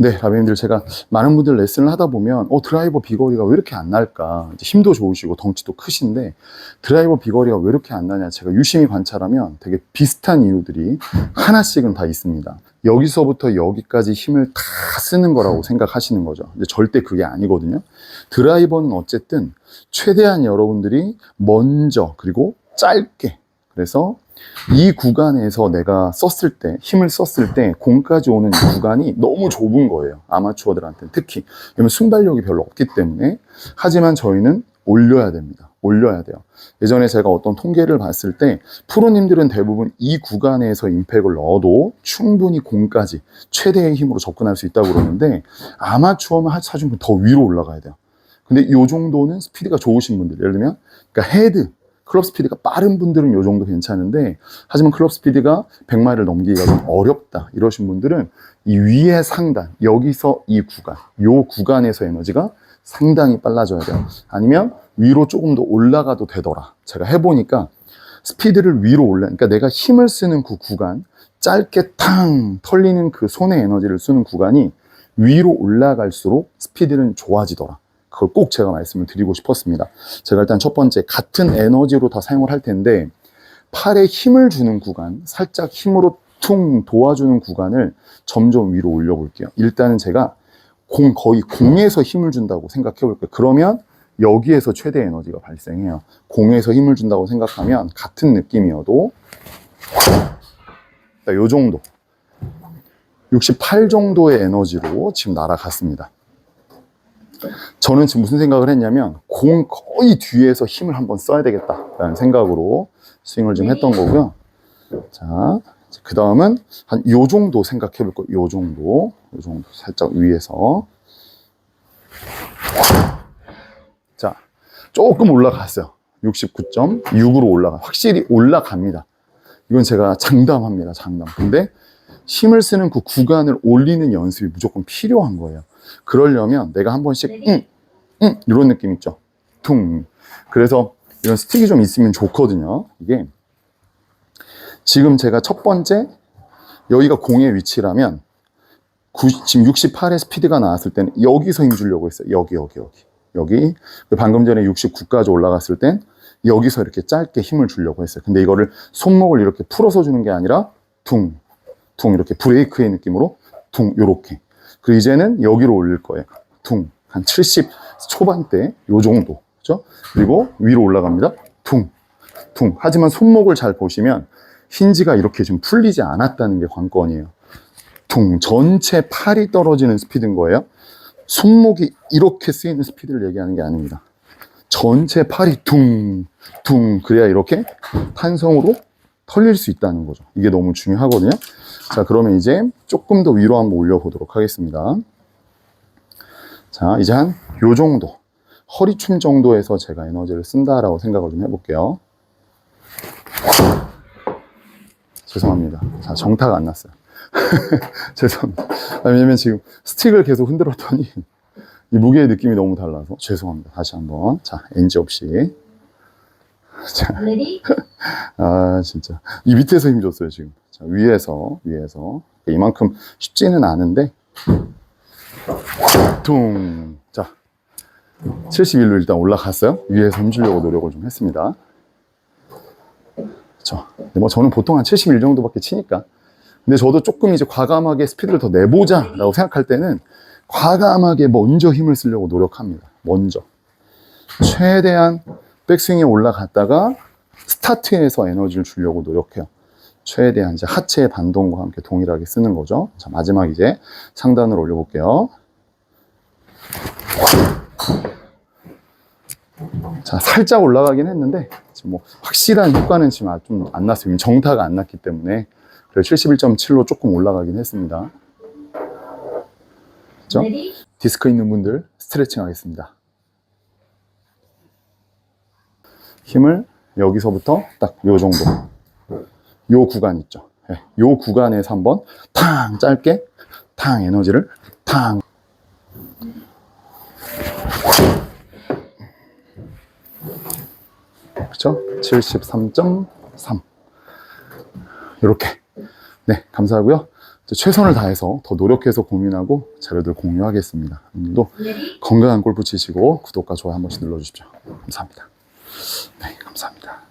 네, 라베님들 제가 많은 분들 레슨을 하다 보면 어 드라이버 비거리가 왜 이렇게 안 날까? 힘도 좋으시고 덩치도 크신데 드라이버 비거리가 왜 이렇게 안 나냐? 제가 유심히 관찰하면 되게 비슷한 이유들이 하나씩은 다 있습니다. 여기서부터 여기까지 힘을 다 쓰는 거라고 생각하시는 거죠. 근데 절대 그게 아니거든요. 드라이버는 어쨌든 최대한 여러분들이 먼저 그리고 짧게 그래서 이 구간에서 내가 썼을 때, 힘을 썼을 때 공까지 오는 이 구간이 너무 좁은 거예요. 아마추어들한테는 특히. 왜냐면 순발력이 별로 없기 때문에. 하지만 저희는 올려야 됩니다. 올려야 돼요. 예전에 제가 어떤 통계를 봤을 때 프로님들은 대부분 이 구간에서 임팩을 넣어도 충분히 공까지 최대의 힘으로 접근할 수 있다고 그러는데 아마추어만 사준 더 위로 올라가야 돼요. 근데 이 정도는 스피드가 좋으신 분들, 예를 들면, 그러니까 헤드, 클럽 스피드가 빠른 분들은 이 정도 괜찮은데, 하지만 클럽 스피드가 100마일을 넘기기가 좀 어렵다. 이러신 분들은 이 위의 상단, 여기서 이 구간, 이 구간에서 에너지가 상당히 빨라져야 돼요. 아니면 위로 조금 더 올라가도 되더라. 제가 해보니까 스피드를 위로 올라, 그러니까 내가 힘을 쓰는 그 구간, 짧게 탕 털리는 그 손의 에너지를 쓰는 구간이 위로 올라갈수록 스피드는 좋아지더라. 그걸 꼭 제가 말씀을 드리고 싶었습니다. 제가 일단 첫 번째, 같은 에너지로 다 사용을 할 텐데, 팔에 힘을 주는 구간, 살짝 힘으로 퉁 도와주는 구간을 점점 위로 올려볼게요. 일단은 제가 공, 거의 공에서 힘을 준다고 생각해 볼게요. 그러면 여기에서 최대 에너지가 발생해요. 공에서 힘을 준다고 생각하면 같은 느낌이어도, 요 정도. 68 정도의 에너지로 지금 날아갔습니다. 저는 지금 무슨 생각을 했냐면 공 거의 뒤에서 힘을 한번 써야 되겠다라는 생각으로 스윙을 좀 했던 거고요. 자, 그 다음은 한 요 정도 생각해 볼 거예요. 요 정도, 요 정도 살짝 위에서. 자, 조금 올라갔어요. 69.6으로 올라가. 확실히 올라갑니다. 이건 제가 장담합니다. 장담. 근데 힘을 쓰는 그 구간을 올리는 연습이 무조건 필요한 거예요. 그러려면 내가 한 번씩 응, 응 이런 느낌 있죠. 퉁. 그래서 이런 스틱이 좀 있으면 좋거든요. 이게 지금 제가 첫 번째 여기가 공의 위치라면 90, 지금 68의 스피드가 나왔을 때는 여기서 힘 주려고 했어요. 여기 여기 여기 여기 방금 전에 69까지 올라갔을 땐 여기서 이렇게 짧게 힘을 주려고 했어요. 근데 이거를 손목을 이렇게 풀어서 주는 게 아니라 퉁, 퉁 이렇게 브레이크의 느낌으로 퉁 요렇게 그리고 이제는 여기로 올릴 거예요. 퉁. 한 70 초반대, 요 정도. 그죠? 그리고 위로 올라갑니다. 퉁. 퉁. 하지만 손목을 잘 보시면 힌지가 이렇게 좀 풀리지 않았다는 게 관건이에요. 퉁. 전체 팔이 떨어지는 스피드인 거예요. 손목이 이렇게 쓰이는 스피드를 얘기하는 게 아닙니다. 전체 팔이 퉁, 퉁. 그래야 이렇게 탄성으로 털릴 수 있다는 거죠. 이게 너무 중요하거든요. 자, 그러면 이제 조금 더 위로 한번 올려보도록 하겠습니다. 자, 이제 한 요 정도. 허리춤 정도에서 제가 에너지를 쓴다라고 생각을 좀 해볼게요. 죄송합니다. 자, 정타가 안 났어요. 죄송합니다. 아, 왜냐면 지금 스틱을 계속 흔들었더니 이 무게의 느낌이 너무 달라서 죄송합니다. 다시 한번. 자, NG 없이. 자, 레디 아, 진짜. 이 밑에서 힘 줬어요, 지금. 자, 위에서, 위에서. 이만큼 쉽지는 않은데. 퉁. 자. 71로 일단 올라갔어요. 위에서 힘 주려고 노력을 좀 했습니다. 근데 뭐 저는 보통 한 71 정도밖에 치니까. 근데 저도 조금 이제 과감하게 스피드를 더 내보자 라고 생각할 때는 과감하게 먼저 힘을 쓰려고 노력합니다. 먼저. 최대한 백스윙에 올라갔다가 스타트에서 에너지를 주려고 노력해요. 최대한 이제 하체의 반동과 함께 동일하게 쓰는 거죠. 자, 마지막 이제 상단으로 올려볼게요. 자, 살짝 올라가긴 했는데, 지금 뭐, 확실한 효과는 지금 좀 안 났어요. 정타가 안 났기 때문에. 그래서 71.7로 조금 올라가긴 했습니다. 그죠? 디스크 있는 분들 스트레칭 하겠습니다. 힘을 여기서부터 딱 요 정도. 요 구간 있죠. 예, 요 구간에서 한번 탕 짧게 탕 에너지를 탕 그쵸? 73.3 이렇게 네 감사하고요 최선을 다해서 더 노력해서 고민하고 자료들 공유하겠습니다. 오늘도 건강한 골프 치시고 구독과 좋아요 한 번씩 눌러주십시오. 감사합니다. 네, 감사합니다.